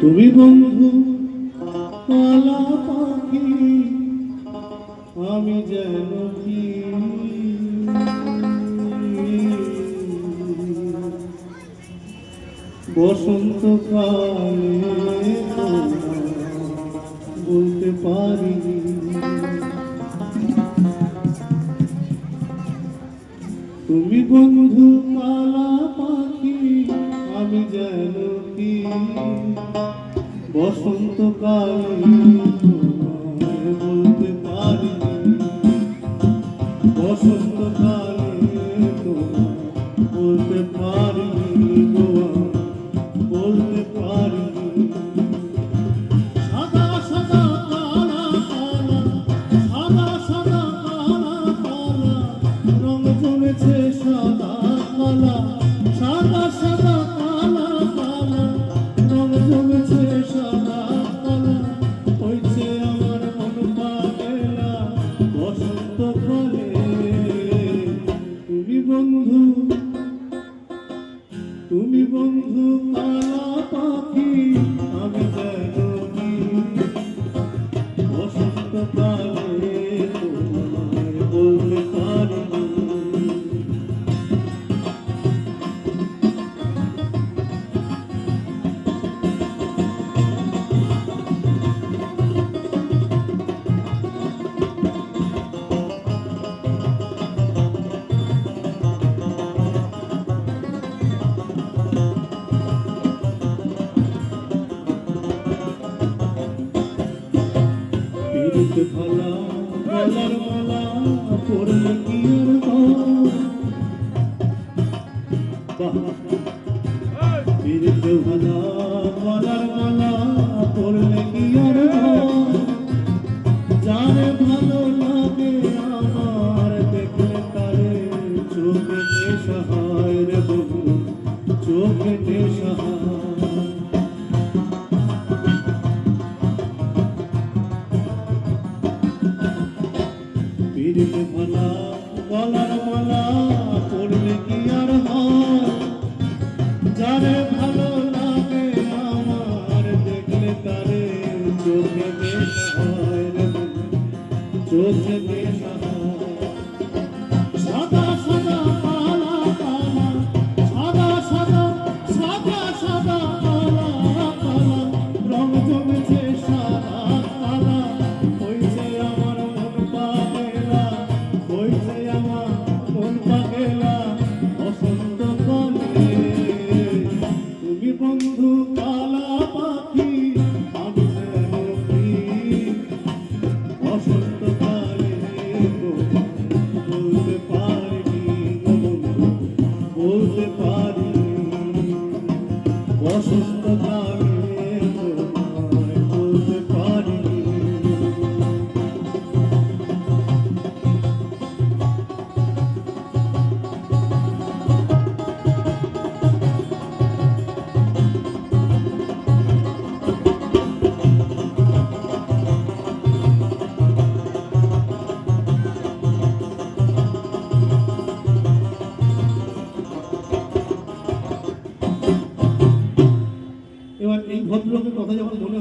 তুমি বন্ধু কালা পাখি আমি যেন বসন্ত কালে বলতে পারি। তুমি বন্ধু কালা পাখি আমি যেন কি? বসন্তকালে বলতে পারি। বসন্তকালে বলতে পারি। বন্ধু। তুমি বন্ধু পাখি আমি যেন পীড়িত ভালা গলার মালা পড়লে যারে ভালো? লাগে আমার দেখলে তারে চোখে রে চোখে চোখে Bye. ¿Dónde.